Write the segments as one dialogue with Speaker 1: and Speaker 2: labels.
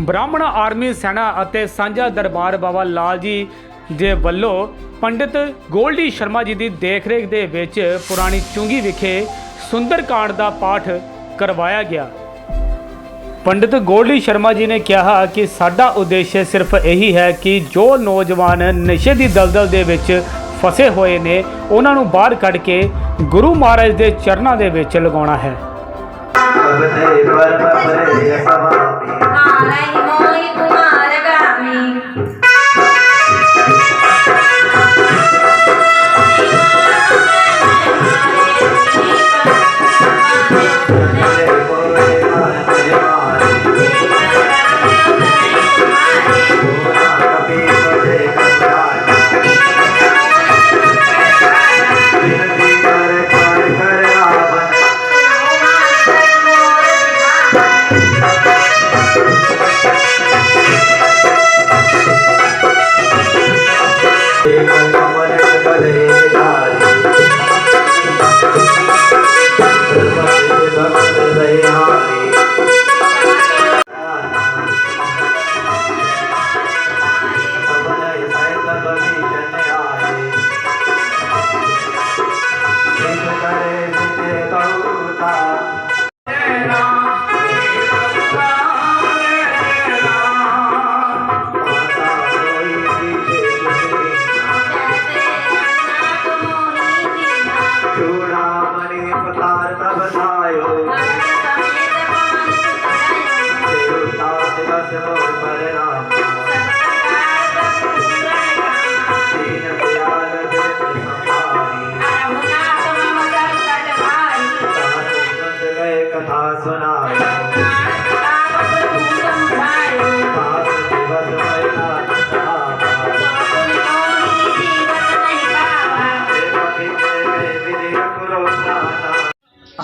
Speaker 1: ਬ੍ਰਾਹਮਣ ਆਰਮੀ ਸੈਨਾ ਅਤੇ ਸਾਂਝਾ ਦਰਬਾਰ ਬਾਬਾ ਲਾਲ ਜੀ ਦੇ ਵੱਲੋਂ ਪੰਡਿਤ ਗੋਲਡੀ ਸ਼ਰਮਾ ਜੀ ਦੀ ਦੇਖਰੇਖ ਦੇ ਵਿੱਚ ਪੁਰਾਣੀ ਚੁੰਗੀ ਵਿਖੇ ਸੁੰਦਰਕਾਂਡ ਦਾ ਪਾਠ ਕਰਵਾਇਆ ਗਿਆ। ਪੰਡਿਤ ਗੋਲਡੀ ਸ਼ਰਮਾ ਜੀ ਨੇ ਕਿਹਾ ਕਿ ਸਾਡਾ ਉਦੇਸ਼ ਸਿਰਫ ਇਹੀ ਹੈ ਕਿ ਜੋ ਨੌਜਵਾਨ ਨਸ਼ੇ ਦੀ ਦਲਦਲ ਦੇ ਵਿੱਚ ਫਸੇ ਹੋਏ ਨੇ, ਉਹਨਾਂ ਨੂੰ ਬਾਹਰ ਕੱਢ ਕੇ ਗੁਰੂ ਮਹਾਰਾਜ ਦੇ ਚਰਨਾਂ ਦੇ ਵਿੱਚ ਲਗਾਉਣਾ ਹੈ।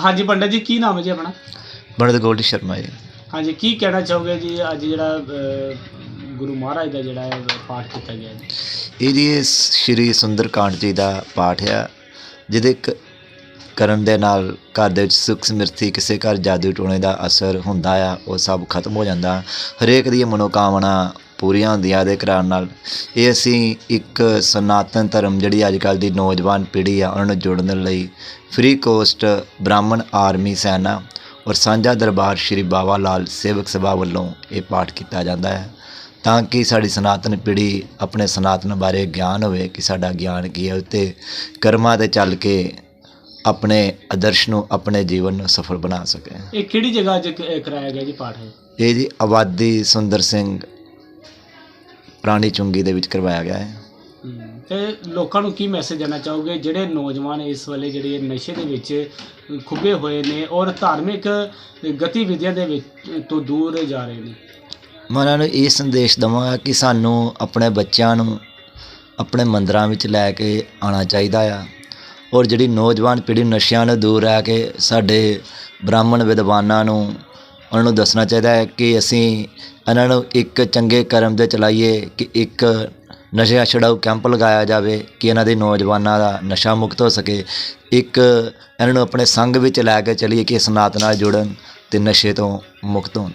Speaker 1: ਹਾਂਜੀ ਪੰਡਤ ਜੀ ਕੀ ਨਾਮ ਹੈ ਜੀ ਆਪਣਾ?
Speaker 2: ਬਣਦ ਗੋਲਡੀ ਸ਼ਰਮਾ ਜੀ।
Speaker 1: ਹਾਂਜੀ ਕੀ ਕਹਿਣਾ ਚਾਹੋਗੇ ਜੀ? ਅੱਜ ਜਿਹੜਾ ਅ, ਗੁਰੂ ਮਹਾਰਾਜ ਦਾ ਜਿਹੜਾ ਹੈ ਪਾਠ ਕੀਤਾ ਗਿਆ ਜੀ।
Speaker 2: ਇਹ ਜੀ ਇਹ ਸ਼੍ਰੀ ਸੁੰਦਰਕਾਂਡ ਜੀ ਦਾ ਪਾਠ ਆ ਜਿਹਦੇ ਕ- ਕਰਨ ਦੇ ਨਾਲ ਘਰ ਦੇ ਵਿੱਚ ਸੁੱਖ ਸਮਿਰਥੀ ਕਿਸੇ ਘਰ ਜਾਦੂ ਟੋਣੇ ਦਾ ਅਸਰ ਹੁੰਦਾ ਆ ਉਹ ਸਭ ਖਤਮ ਹੋ ਜਾਂਦਾ। ਹਰੇਕ ਦੀ ਮਨੋਕਾਮਨਾ ਪੂਰੀਆਂ ਹੁੰਦੀਆਂ ਇਹਦੇ ਕਰਾਉਣ ਨਾਲ। ਇਹ ਅਸੀਂ ਇੱਕ ਸਨਾਤਨ ਧਰਮ ਜਿਹੜੀ ਅੱਜ ਕੱਲ੍ਹ ਦੀ ਨੌਜਵਾਨ ਪੀੜ੍ਹੀ ਆ ਉਹਨਾਂ ਨੂੰ ਜੋੜਨ ਲਈ ਫ੍ਰੀ ਕੋਸਟ ਬ੍ਰਾਹਮਣ ਆਰਮੀ ਸੈਨਾ ਔਰ ਸਾਂਝਾ ਦਰਬਾਰ ਸ਼੍ਰੀ ਬਾਬਾ ਲਾਲ ਸੇਵਕ ਸਭਾ ਵੱਲੋਂ ਇਹ ਪਾਠ ਕੀਤਾ ਜਾਂਦਾ ਹੈ ਤਾਂ ਕਿ ਸਾਡੀ ਸਨਾਤਨ ਪੀੜ੍ਹੀ ਆਪਣੇ ਸਨਾਤਨ ਬਾਰੇ ਗਿਆਨ ਹੋਵੇ ਕਿ ਸਾਡਾ ਗਿਆਨ ਕੀ ਹੈ ਉਤੇ ਕਰਮਾਂ ਤੇ ਚੱਲ ਕੇ ਆਪਣੇ ਆਦਰਸ਼ ਨੂੰ ਆਪਣੇ ਜੀਵਨ ਨੂੰ ਸਫਲ ਬਣਾ ਸਕੇ।
Speaker 1: ਇਹ ਕਿਹੜੀ ਜਗ੍ਹਾ 'ਚ ਕ- ਕਰਾਇਆ ਗਿਆ ਜੀ ਪਾਠ ਹੈ
Speaker 2: ਇਹ ਜੀ ਆਬਾਦੀ ਸੁੰਦਰ ਸਿੰਘ ਪੁਰਾਣੀ ਚੁੰਗੀ ਦੇ ਵਿੱਚ ਕਰਵਾਇਆ ਗਿਆ ਹੈ।
Speaker 1: ਤੇ ਲੋਕਾਂ ਨੂੰ ਕੀ ਮੈਸੇਜ ਦੇਣਾ ਚਾਹੋਗੇ? ਜਿਹੜੇ ਨੌਜਵਾਨ ਇਸ ਵੇਲੇ ਜਿਹੜੇ ਨਸ਼ੇ ਦੇ ਵਿੱਚ ਖੁੱਬੇ ਹੋਏ ਨੇ ਔਰ ਧਾਰਮਿਕ ਗਤੀਵਿਧੀਆਂ ਦੇ ਵਿੱਚ ਤੋਂ ਦੂਰ ਜਾ ਰਹੇ ਨੇ?
Speaker 2: ਮੈਂ ਉਹਨਾਂ ਨੂੰ ਇਹ ਸੰਦੇਸ਼ ਦਵਾਂਗਾ ਕਿ ਸਾਨੂੰ ਆਪਣੇ ਬੱਚਿਆਂ ਨੂੰ ਆਪਣੇ ਮੰਦਰਾਂ ਵਿੱਚ ਲੈ ਕੇ ਆਉਣਾ ਚਾਹੀਦਾ ਆ। ਔਰ ਜਿਹੜੀ ਨੌਜਵਾਨ ਪੀੜ੍ਹੀ ਨਸ਼ਿਆਂ ਨੂੰ ਦੂਰ ਰਹਿ ਕੇ ਸਾਡੇ ਬ੍ਰਾਹਮਣ ਵਿਦਵਾਨਾਂ ਨੂੰ, ਉਹਨਾਂ ਨੂੰ ਦੱਸਣਾ ਚਾਹੀਦਾ ਹੈ ਕਿ ਅਸੀਂ ਇਹਨਾਂ ਨੂੰ ਇੱਕ ਚੰਗੇ ਕਰਮ ਦੇ ਚਲਾਈਏ, ਕਿ ਇੱਕ ਨਸ਼ਾ ਛਡਾਊ ਕੈਂਪ ਲਗਾਇਆ ਜਾਵੇ ਕਿ ਇਹਨਾਂ ਦੇ ਨੌਜਵਾਨਾਂ ਦਾ ਨਸ਼ਾ ਮੁਕਤ ਹੋ ਸਕੇ। ਇੱਕ ਇਹਨਾਂ ਨੂੰ ਆਪਣੇ ਸੰਗ ਵਿੱਚ ਲੈ ਕੇ ਚਲੀਏ ਕਿ ਸਨਾਤਨ ਨਾਲ ਜੁੜਨ ਤੇ ਨਸ਼ੇ ਤੋਂ ਮੁਕਤ ਹੋਣ।